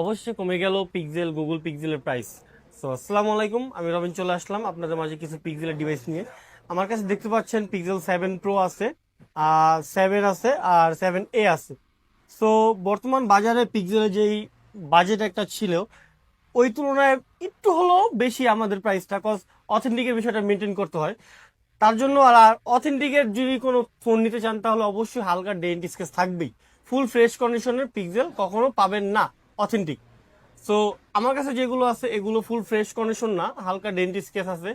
অবশ্যই কমে গেল পিক্সেল গুগল পিক্সেলের প্রাইস সো আসসালামু আলাইকুম, আমি রবিন চলে আসলাম আপনাদের মাঝে কিছু পিক্সেলের ডিভাইস নিয়ে। আমার কাছে দেখতে পাচ্ছেন পিক্সেল সেভেন প্রো আছে আর সেভেন আছে আর সেভেন এ আছে। সো বর্তমান বাজারে পিক্সেলের যেই বাজেট একটা ছিল, ওই তুলনায় একটু হলেও বেশি আমাদের প্রাইসটা কজ অথেন্টিকের বিষয়টা মেনটেন করতে হয়। তার জন্য আর অথেন্টিকের যদি কোনো ফোন নিতে চান, তাহলে অবশ্যই হালকা ডেন্ট স্কেচ থাকবেই। ফুল ফ্রেশ কন্ডিশনের পিক্সেল কখনো পাবেন না। অথেন্টিক সো আমার কাছে যেগুলো আছে, এগুলো ফুল ফ্রেশ কন্ডিশন না, হালকা ডেন্ট স্কেচ আছে।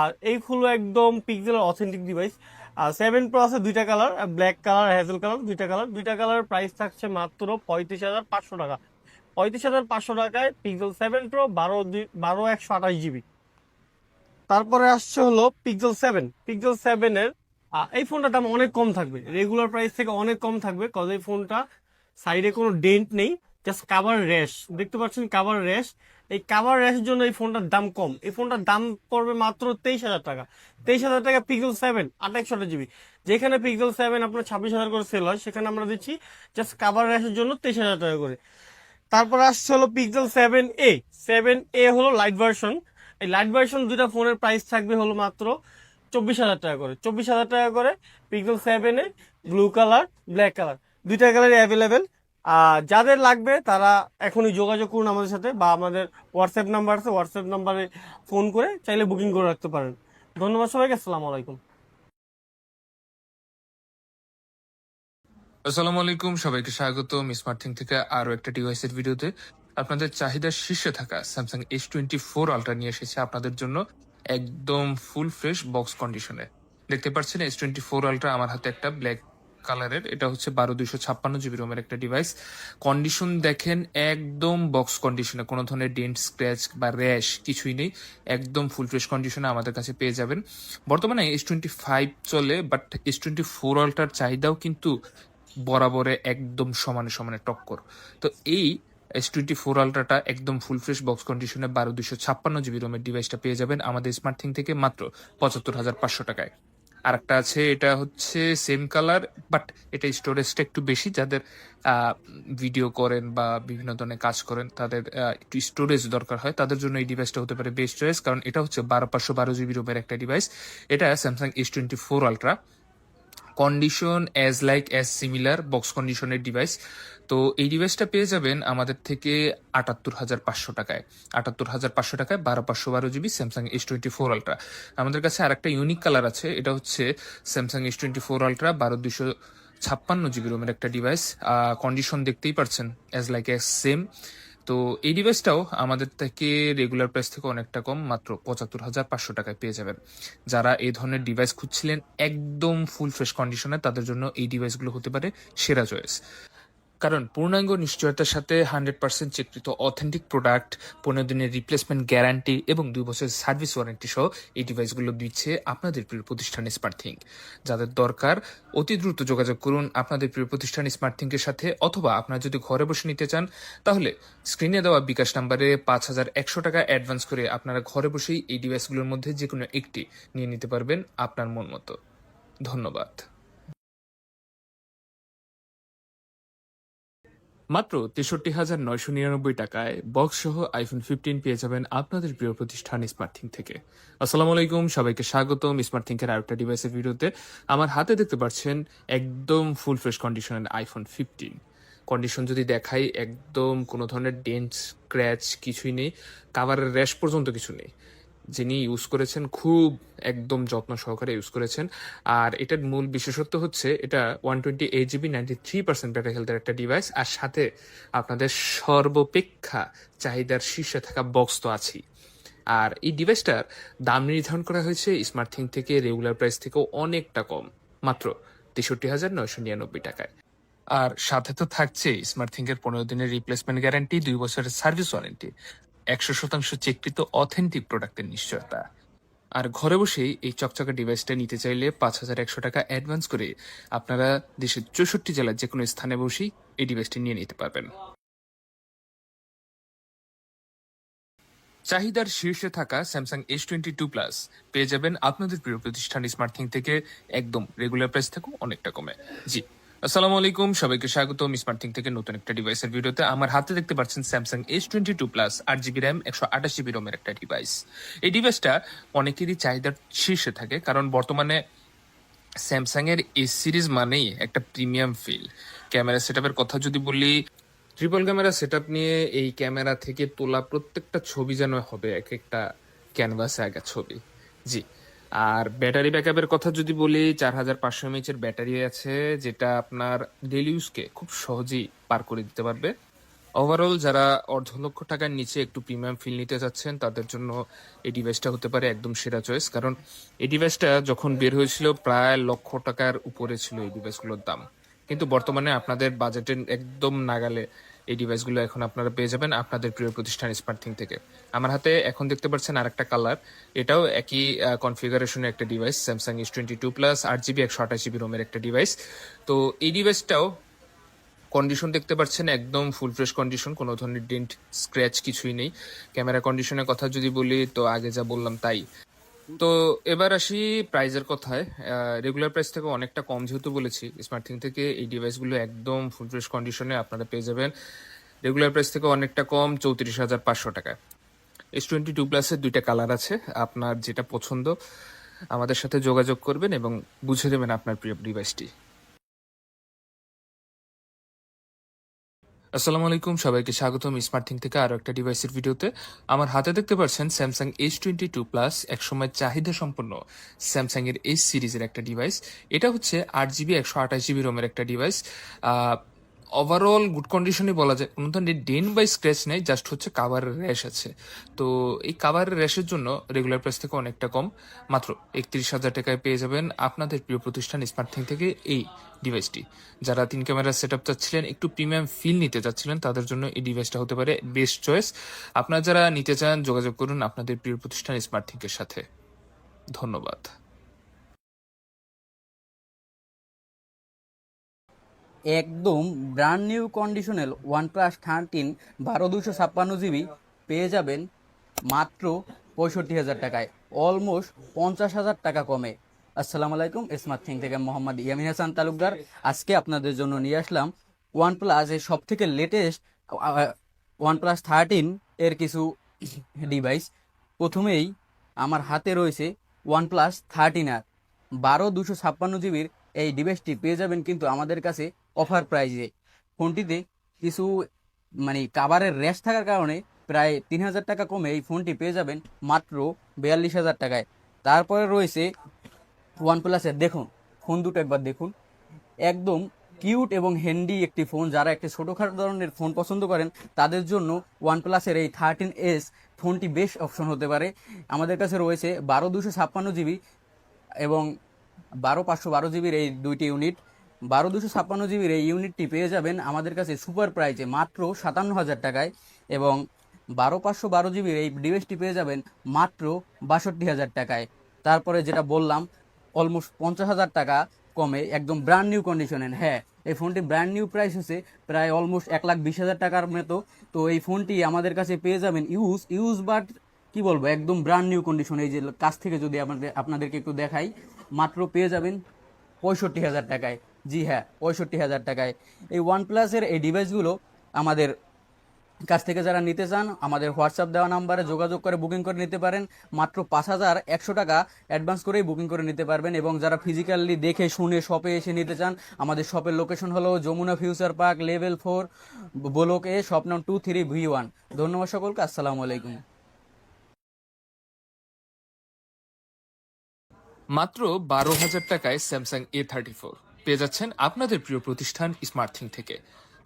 আর এইগুলো একদম পিক্সেলের অথেন্টিক ডিভাইস আর সেভেন প্রো আছে, দুইটা colour black colour hazel colour দুইটা কালার দুইটা কালার প্রাইস থাকছে মাত্র পঁয়ত্রিশ হাজার পাঁচশো টাকা। পঁয়ত্রিশ হাজার পাঁচশো টাকায় পিক্সেল সেভেন প্রো বারো বারো একশো আঠাশ জিবি তারপরে আসছে হলো পিক্সেল সেভেন পিক্সেল সেভেনের এই ফোনটার দাম অনেক কম থাকবে। রেগুলার প্রাইস থেকে অনেক কম থাকবে কজ এই ফোনটা সাইডে কোনো ডেন্ট নেই। জাস্ট কাভার র্যাশ দেখতে পাচ্ছেন কাভার র্যাশ এই কাভার র্যাশের জন্য এই ফোনটার দাম কম। এই ফোনটার দাম পড়বে মাত্র তেইশ হাজার টাকা। তেইশ হাজার টাকা পিক্সেল সেভেন আঠাশশো জিবি। যেখানে পিক্সেল সেভেন আপনার ছাব্বিশ হাজার করে সেল হয়, সেখানে আমরা দিচ্ছি জাস্ট কাভার র্যাশের জন্য তেইশ হাজার টাকা করে। তারপর আসছে হলো Pixel seven A seven A হলো লাইট ভার্সন এই লাইট ভার্সন দুটা ফোনের প্রাইস থাকবে হলো মাত্র চব্বিশ হাজার টাকা করে। চব্বিশ হাজার টাকা করে পিক্সেল সেভেনে ব্লু কালার ব্ল্যাক কালার দুইটা কালারই অ্যাভেলেবেল যাদের লাগবে, তারা এখনই যোগাযোগ করুন আমাদের সাথে বা আমাদের হোয়াটসঅ্যাপ নাম্বার আছে হোয়াটসঅ্যাপ নাম্বারে ফোন করে চাইলে বুকিং করে রাখতে পারেন। ধন্যবাদ সবাইকে, আসসালামু আলাইকুম। আসসালামু আলাইকুম, সবাইকে স্বাগত স্মার্ট থিং থেকে আরও একটা ডিভাইসের ভিডিওতে। আপনাদের চাহিদার শীর্ষে থাকা Samsung S twenty four Ultra নিয়ে এসেছে আপনাদের জন্য একদম ফুল ফ্রেশ বক্স কন্ডিশনে দেখতে পাচ্ছেন এস টোয়েন্টি ফোর আলট্রা আমার হাতে একটা ব্ল্যাক কালারের, এটা হচ্ছে বারো দুইশো ছাপ্পান্ন জিবি রোমের একটা ডিভাইস কন্ডিশন দেখেন একদম বক্স কন্ডিশনে কোনো ধরনের ডেন্ট স্ক্র্যাচ বা র্যাশ কিছুই নেই। একদম ফুল ফ্রেশ কন্ডিশনে আমাদের কাছে পেয়ে যাবেন। বর্তমানে এস টোয়েন্টি ফাইভ চলে বাট এস টোয়েন্টি ফোর আলট্রার চাহিদাও কিন্তু বরাবরে একদম সমানে সমানে টক্কর। তো এই এস টোয়েন্টি ফোর আলট্রাটা একদম ফুল ফ্রেশ বক্স কন্ডিশনে বারো দুশো ছাপ্পান্ন জিবি রোমের ডিভাইসটা পেয়ে যাবেন আমাদের স্মার্ট থিং থেকে মাত্র পঁচাত্তর হাজার পাঁচশো টাকায়। আর একটা আছে, এটা হচ্ছে সেম কালার বাট এটা স্টোরেজটা একটু বেশি। যাদের ভিডিও করেন বা বিভিন্ন ধরনের কাজ করেন, তাদের একটু স্টোরেজ দরকার হয়। তাদের জন্য এই ডিভাইসটা হতে পারে বেস্ট চয়েস কারণ এটা হচ্ছে বারো পাঁচশো বারো জিবি রোমের একটা ডিভাইস এটা Samsung S twenty four Ultra condition as like as similar box কন্ডিশনের ডিভাইস তো এই ডিভাইসটা পেয়ে যাবেন আমাদের থেকে আটাত্তর হাজার পাঁচশো টাকায়। আটাত্তর হাজার পাঁচশো টাকায় বারো পাঁচশো বারো GB Samsung S twenty four Ultra আমাদের কাছে আর একটা ইউনিক কালার আছে, এটা হচ্ছে Samsung S twenty four Ultra বারো দুশো ছাপ্পান্ন জিবি রোমের একটা ডিভাইস কন্ডিশন দেখতেই পারছেন অ্যাজ লাইক অ্যাজ সেম তো এই ডিভাইসটাও আমাদের থেকে রেগুলার প্রাইস থেকে অনেকটা কম, মাত্র পঁচাত্তর হাজার পাঁচশো টাকায় পেয়ে যাবেন। যারা এই ধরনের ডিভাইস খুঁজছিলেন একদম ফুল ফ্রেশ কন্ডিশনে তাদের জন্য এই ডিভাইসগুলো হতে পারে সেরা চয়েস কারণ পূর্ণাঙ্গ নিশ্চয়তার সাথে হান্ড্রেড পার্সেন্ট চেকৃত অথেন্টিক প্রোডাক্ট, পনেরো দিনের রিপ্লেসমেন্ট গ্যারান্টি এবং দুই বছরের সার্ভিস ওয়ারেন্টি সহ এই ডিভাইসগুলো দিচ্ছে আপনাদের প্রিয় প্রতিষ্ঠান স্মার্টথিং যাদের দরকার, অতি দ্রুত যোগাযোগ করুন আপনাদের প্রিয় প্রতিষ্ঠান স্মার্টথিংকের সাথে অথবা আপনারা যদি ঘরে বসে নিতে চান, তাহলে স্ক্রিনে দেওয়া বিকাশ নাম্বারে পাঁচ হাজার একশো টাকা অ্যাডভান্স করে আপনারা ঘরে বসেই এই ডিভাইসগুলোর মধ্যে যে কোনো একটি নিয়ে নিতে পারবেন আপনার মন মতো। ধন্যবাদ। মাত্র তেষট্টি হাজার নয়শো নিরানব্বই টাকায় বক্স সহ আইফোন ফিফটিন পেয়ে যাবেন আপনাদের প্রিয় প্রতিষ্ঠান স্মার্টথিং থেকে। আসসালামু আলাইকুম, সবাইকে স্বাগতম স্মার্টথিং এর আরেকটা ডিভাইসের ভিডিওতে আমার হাতে দেখতে পাচ্ছেন একদম ফুল ফ্রেশ কন্ডিশনের আইফোন ফিফটিন কন্ডিশন যদি দেখাই, একদম কোনো ধরনের ডেন্ট স্ক্র্যাচ কিছুই নেই কাভারের র্যাশ পর্যন্ত কিছু নেই। যিনি ইউজ করেছেন, খুব একদম যত্ন সহকারে ইউজ করেছেন। আর এটার মূল বিশেষত্ব হচ্ছে, এটা one twenty eight GB ninety three percent battery হেলথের একটা ডিভাইস আর সাথে আপনাদের সর্বপেক্ষা চাহিদার শীর্ষে থাকা বক্স তো আছেই। আর এই ডিভাইসটার দাম নির্ধারণ করা হয়েছে স্মার্ট থিং থেকে রেগুলার প্রাইস থেকেও অনেকটা কম, মাত্র তেষট্টি হাজার নয়শো নিরানব্বই টাকায়। আর সাথে তো থাকছে স্মার্ট থিং এর পনেরো দিনের রিপ্লেসমেন্ট গ্যারান্টি দুই বছরের সার্ভিস ওয়ারেন্টি একশো শতাংশ চেকৃত অথেন্টিক প্রোডাক্টের নিশ্চয়তা। আর ঘরে বসেই এই চকচকা ডিভাইসটা নিতে চাইলে পাঁচ হাজার একশো টাকা অ্যাডভান্স করে আপনারা দেশের চৌষট্টি জেলার যে কোনো স্থানে বসেই এই ডিভাইসটি নিয়ে নিতে পারবেন। চাহিদার শীর্ষে থাকা Samsung S twenty two plus পেয়ে যাবেন আপনাদের প্রিয় প্রতিষ্ঠান স্মার্টথিং থেকে একদম রেগুলার প্রাইস থেকেও অনেকটা কমে। জি। আসসালামু আলাইকুম, সবাইকে স্বাগত স্মার্ট থিং থেকে নতুন একটা ডিভাইসের ভিডিওতে। আমার হাতে দেখতে পাচ্ছেন Samsung S twenty two plus আট জিবি র্যাম একশো আঠাশ জিবি রোমের একটা ডিভাইস এই ডিভাইসটা অনেকেরই চাহিদার শীর্ষে থাকে, কারণ বর্তমানে স্যামসাং এর এস সিরিজ মানেই একটা প্রিমিয়াম ফিল ক্যামেরা সেটআপের কথা যদি বলি ট্রিপল ক্যামেরা সেটআপ নিয়ে এই ক্যামেরা থেকে তোলা প্রত্যেকটা ছবি যেন হবে এক একটা ক্যানভাসে আগা ছবি। জি আর ব্যাটারি ব্যাকআপের কথা যদি বলি, চার হাজার পাঁচশো এমএইচ এর ব্যাটারি আছে, যেটা আপনার ডেলি ইউজকে খুব সহজেই পার করে দিতে পারবে। ওভারঅল যারা অর্ধ লক্ষ টাকার নিচে একটু প্রিমিয়াম ফিল নিতে যাচ্ছেন তাদের জন্য এই ডিভাইসটা হতে পারে একদম সেরা চয়েস কারণ এই ডিভাইসটা যখন বের হয়েছিল, প্রায় লক্ষ টাকার উপরে ছিল এই ডিভাইসগুলোর দাম। কিন্তু বর্তমানে আপনাদের বাজেটের একদম নাগালে এই ডিভাইসগুলো এখন আপনারা পেয়ে যাবেন আপনাদের প্রিয় প্রতিষ্ঠান স্মার্টথিং থেকে। আমার হাতে এখন দেখতে পাচ্ছেন আরেকটা কালার এটাও একই কনফিগারেশনের একটা device Samsung S twenty two plus আট জিবি একশো আঠাশ জিবি রোমের একটা ডিভাইস তো এই ডিভাইসটাও কন্ডিশন দেখতে পাচ্ছেন একদম ফুল ফ্রেশ কন্ডিশন কোনো ধরনের ডেন্ট স্ক্র্যাচ কিছুই নেই। ক্যামেরা কন্ডিশনের কথা যদি বলি, তো আগে যা বললাম তাই। তো এবার আসি প্রাইজের কথায়। রেগুলার প্রাইস থেকে অনেকটা কম যেহেতু বলেছি স্মার্ট থিং থেকে এই ডিভাইসগুলো একদম ফুল ফ্রেশ কন্ডিশনে আপনারা পেয়ে যাবেন। রেগুলার প্রাইস থেকে অনেকটা কম, চৌত্রিশ হাজার পাঁচশো টাকায়। এস টোয়েন্টি টু প্লাসের দুইটা কালার আছে, আপনার যেটা পছন্দ, আমাদের সাথে যোগাযোগ করবেন এবং বুঝে দেবেন আপনার প্রিয় ডিভাইসটি আসসালামু আলাইকুম, সবাইকে স্বাগতম স্মার্ট থিং থেকে আরও একটা ডিভাইসের ভিডিওতে। আমার হাতে দেখতে পাচ্ছেন Samsung H twenty two plus একসময় চাহিদা সম্পন্ন স্যামসাং এর এইচ সিরিজের একটা ডিভাইস এটা হচ্ছে আট জিবি একশো আঠাশ জিবি রোমের একটা ডিভাইস ওভারঅল গুড কন্ডিশনে বলা যায়। কোনো ধরনের ডেন বাই স্ক্র্যাচ নেই জাস্ট হচ্ছে কাভারের র্যাশ আছে। তো এই কাভারের র্যাশের জন্য রেগুলার প্রাইস থেকে অনেকটা কম। মাত্র একত্রিশ হাজার টাকায় পেয়ে যাবেন আপনাদের প্রিয় প্রতিষ্ঠান স্মার্টথিং থেকে এই ডিভাইসটি যারা তিন ক্যামেরার সেট আপ চাচ্ছিলেন, একটু প্রিমিয়াম ফিল নিতে চাচ্ছিলেন, তাদের জন্য এই ডিভাইসটা হতে পারে বেস্ট চয়েস আপনারা যারা নিতে চান, যোগাযোগ করুন আপনাদের প্রিয় প্রতিষ্ঠান স্মার্টথিংকের সাথে। ধন্যবাদ। একদম brand new conditional OnePlus thirteen বারো দুশো ছাপ্পান্ন জিবি পেয়ে যাবেন মাত্র পঁয়ষট্টি হাজার টাকায় অলমোস্ট পঞ্চাশ হাজার টাকা কমে। আসসালামু আলাইকুম স্মার্ট থিং থেকে মোহাম্মদ ইয়ামিন হাসান তালুকদার। আজকে আপনাদের জন্য নিয়ে আসলাম ওয়ান প্লাস এর সব থেকে লেটেস্ট ওয়ান প্লাস থার্টিন এর কিছু ডিভাইস প্রথমেই আমার হাতে রয়েছে ওয়ান প্লাস থার্টিন আর। বারো দুশো ছাপ্পান্ন জিবির এই ডিভাইসটি পেয়ে যাবেন কিন্তু আমাদের কাছে অফার প্রাইজে ফোনটিতে কিছু মানে কাভারের র্যাশ থাকার কারণে প্রায় তিন হাজার টাকা কমে এই ফোনটি পেয়ে যাবেন মাত্র বিয়াল্লিশ হাজার টাকায়। তারপরে রয়েছে ওয়ান প্লাসের দেখুন, ফোন দুটো একবার দেখুন। একদম কিউট এবং হ্যান্ডি একটি ফোন। যারা একটি ছোটোখাটো ধরনের ফোন পছন্দ করেন, তাদের জন্য ওয়ান প্লাসের এই থার্টিন এস ফোনটি বেশ অপশন হতে পারে। আমাদের কাছে রয়েছে বারো দুশো ছাপ্পান্ন জিবি এবং বারো পাঁচশো বারো জিবির এই দুইটি ইউনিট বারো দুশো ছাপ্পান্ন জিবির এই ইউনিটটি পেয়ে যাবেন আমাদের কাছে সুপার প্রাইজে মাত্র সাতান্ন হাজার টাকায় এবং বারো পাঁচশো বারো জিবির এই ডিভাইসটি পেয়ে যাবেন মাত্র বাষট্টি হাজার টাকায়। তারপরে যেটা বললাম অলমোস্ট পঞ্চাশ হাজার টাকা কমে, একদম ব্র্যান্ড নিউ কন্ডিশনে হ্যাঁ এই ফোনটি ব্র্যান্ড নিউ প্রাইস হচ্ছে প্রায় অলমোস্ট এক লাখ বিশ হাজার টাকার মতো। তো এই ফোনটি আমাদের কাছে পেয়ে যাবেন ইউজ ইউজ বাট কি বলব, একদম ব্র্যান্ড নিউ কন্ডিশন এই যে কাছ থেকে যদি আপনাদের আপনাদেরকে একটু দেখাই, মাত্র পেয়ে যাবেন পঁয়ষট্টি হাজার টাকায়। জি হ্যাঁ পঁয়ষট্টি হাজার টাকায়। এই ওয়ান প্লাসের এই ডিভাইসগুলো আমাদের কাছ থেকে যারা নিতে চান, আমাদের হোয়াটসঅ্যাপ দেওয়া নাম্বারে যোগাযোগ করে বুকিং করে নিতে পারেন। মাত্র পাঁচ হাজার একশো টাকা অ্যাডভান্স করেই বুকিং করে নিতে পারবেন এবং যারা ফিজিক্যালি দেখে, শুনে শপে এসে নিতে চান, আমাদের শপের লোকেশন হলো Jamuna future park level four block A shop নাম টু থ্রি ভি ওয়ান ধন্যবাদ সকলকে, আসসালামু আলাইকুম। মাত্র বারো হাজার টাকায় স্যামসাং এ থার্টি ফোর পেয়ে যাচ্ছেন আপনাদের প্রিয় প্রতিষ্ঠান স্মার্টথিং থেকে।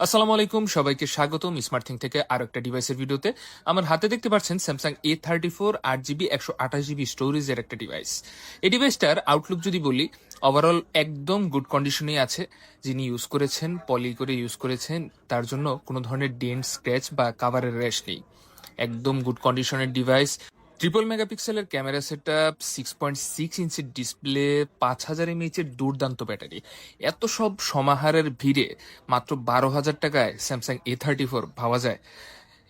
আসসালামু আলাইকুম, সবাইকে স্বাগতম স্মার্টথিং থেকে আরও একটা ডিভাইসের ভিডিওতে। আমার হাতে দেখতে পাচ্ছেন স্যামসাং এ থার্টি ফোর আট জিবি, একশো আঠাশ জিবি স্টোরেজের একটা ডিভাইস এই ডিভাইসটার আউটলুক যদি বলি ওভারঅল একদম গুড কন্ডিশনেই আছে। যিনি ইউজ করেছেন পলি করে ইউজ করেছেন, তার জন্য কোনো ধরনের ডেন্ট স্ক্র্যাচ বা কাভারের র্যাশ নেই। একদম গুড কন্ডিশনের ডিভাইস ট্রিপল মেগাপিক্সেলের camera set up six point six ইঞ্চির ডিসপ্লে পাঁচ হাজার এমএইচের দুর্দান্ত ব্যাটারি। এত সব সমাহারের ভিড়ে মাত্র বারো হাজার টাকায় স্যামসাং এ থার্টি ফোর ভাবা যায়।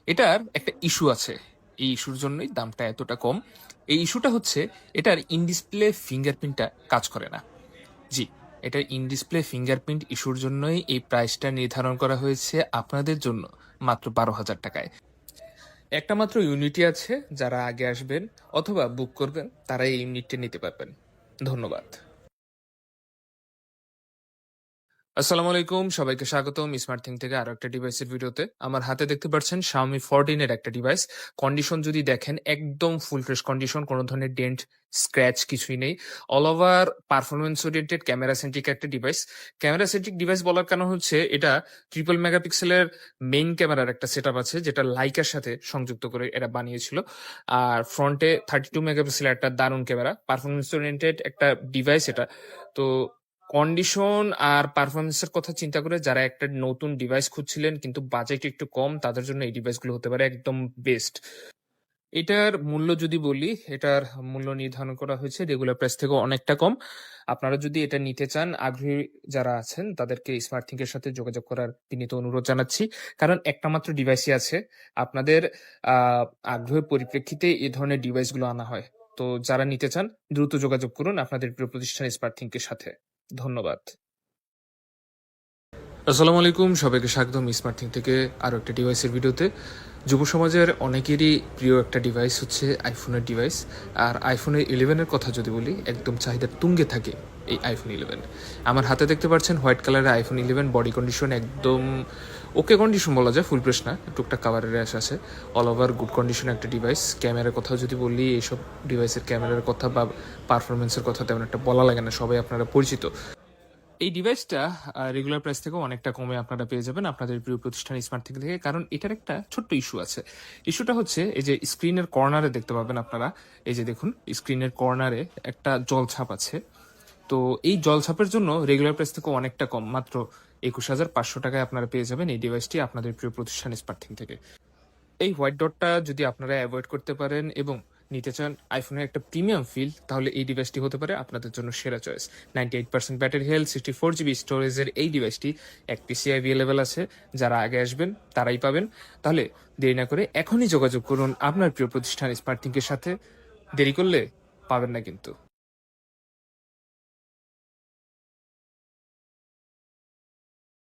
এটার একটা ইস্যু আছে। এই ইস্যুর জন্যই দামটা এতটা কম। এই ইস্যুটা হচ্ছে, এটার ইন ডিসপ্লে ফিঙ্গারপ্রিন্টটা কাজ করে না। জি এটা ইন ডিসপ্লে ফিঙ্গারপ্রিন্ট ইস্যুর জন্যই এই প্রাইসটা নির্ধারণ করা হয়েছে আপনাদের জন্য মাত্র বারো হাজার টাকায়। একটা মাত্র ইউনিটই আছে, যারা আগে আসবেন অথবা বুক করবেন, তারা এই ইউনিটটি নিতে পারবেন। ধন্যবাদ। আসসালামু আলাইকুম, সবাইকে স্বাগতম স্মার্ট থিং থেকে আরও একটা ডিভাইসের ভিডিওতে আমার হাতে দেখতে পাচ্ছেন 14 এর একটা ডিভাইস কন্ডিশন যদি দেখেন, একদম ফুল ফ্রেশ কন্ডিশন কোনো ধরনের ডেন্ট স্ক্র্যাচ কিছুই নেই। All over performance oriented camera centric একটা ডিভাইস ক্যামেরা সেন্ট্রিক ডিভাইস বলার কারণ হচ্ছে, এটা ট্রিপল মেগাপিক্সেলের মেইন ক্যামেরার একটা সেট আছে, যেটা লাইকার সাথে সংযুক্ত করে এটা বানিয়েছিল। আর ফ্রন্টে থার্টি টু মেগাপিক্সেলের একটা দারুণ ক্যামেরা পারফরমেন্স ওরিয়েন্টেড একটা ডিভাইস এটা। তো কন্ডিশন আর পারফরমেন্সের কথা চিন্তা করে যারা একটা নতুন ডিভাইস খুঁজছিলেন কিন্তু বাজেট একটু কম, তাদের জন্য এই ডিভাইসগুলো হতে পারে একদম বেস্ট এটার মূল্য যদি বলি, এটার মূল্য নির্ধারণ করা হয়েছে রেগুলার প্রাইস থেকে অনেকটা কম। আপনারা যদি এটা নিতে চান, আগ্রহী যারা আছেন, তাদেরকে স্মার্ট থিঙ্কের সাথে যোগাযোগ করার বিনীত অনুরোধ জানাচ্ছি। কারণ একটা মাত্র ডিভাইসই আছে। আপনাদের আগ্রহের পরিপ্রেক্ষিতে এই ধরনের ডিভাইসগুলো আনা হয়। তো যারা নিতে চান, দ্রুত যোগাযোগ করুন আপনাদের প্রিয় প্রতিষ্ঠান স্মার্ট থিঙ্কের সাথে। ধন্যবাদ। আসসালামু আলাইকুম সবাইকে স্বাগতম স্মার্ট থিং থেকে আরও একটা ডিভাইসের ভিডিওতে। যুব সমাজের অনেকেরই প্রিয় একটা ডিভাইস হচ্ছে আইফোনের ডিভাইস আর আইফোনের ইলেভেনের কথা যদি বলি, একদম চাহিদা তুঙ্গে থাকে এই আইফোন ইলেভেন আমার হাতে দেখতে পাচ্ছেন হোয়াইট কালারের আইফোন ইলেভেন বডি কন্ডিশন একদম ওকে কন্ডিশন বলা যায় ফুল প্রেস না, টুকটাক কাভারের র্যাশ আছে। অল ওভার গুড কন্ডিশন একটা ডিভাইস ক্যামেরার কথা যদি বলি, এইসব ডিভাইসের ক্যামেরার কথা বা পারফরমেন্সের কথা তেমন একটা বলা লাগে না, সবাই আপনারা পরিচিত। এই ডিভাইসটা রেগুলার প্রাইস থেকেও অনেকটা কমে আপনারা পেয়ে যাবেন আপনাদের প্রিয় প্রতিষ্ঠান স্মার্ট থেকে থেকে। কারণ এটার একটা ছোট্ট ইস্যু আছে। ইস্যুটা হচ্ছে, এই যে স্ক্রিনের কর্নারে দেখতে পাবেন আপনারা। এই যে দেখুন স্ক্রিনের কর্নারে একটা জলছাপ আছে। তো এই জলছাপের জন্য রেগুলার প্রাইস থেকে অনেকটা কম। মাত্র একুশ হাজার পাঁচশো টাকায় আপনারা পেয়ে যাবেন এই ডিভাইসটি আপনাদের প্রিয় প্রতিষ্ঠান স্মার্টিং থেকে। এই হোয়াইট ডটটা যদি আপনারা অ্যাভয়েড করতে পারেন এবং নিতে চান আইফোনের একটা প্রিমিয়াম ফিল তাহলে এই ডিভাইসটি হতে পারে আপনাদের জন্য সেরা choice ninety eight percent battery health sixty four GB স্টোরেজের এই ডিভাইসটি এক পিসি অ্যাভেলেবেল আছে। যারা আগে আসবেন, তারাই পাবেন। তাহলে দেরি না করে এখনই যোগাযোগ করুন আপনার প্রিয় প্রতিষ্ঠান স্মার্টিংকের সাথে। দেরি করলে পাবেন না কিন্তু।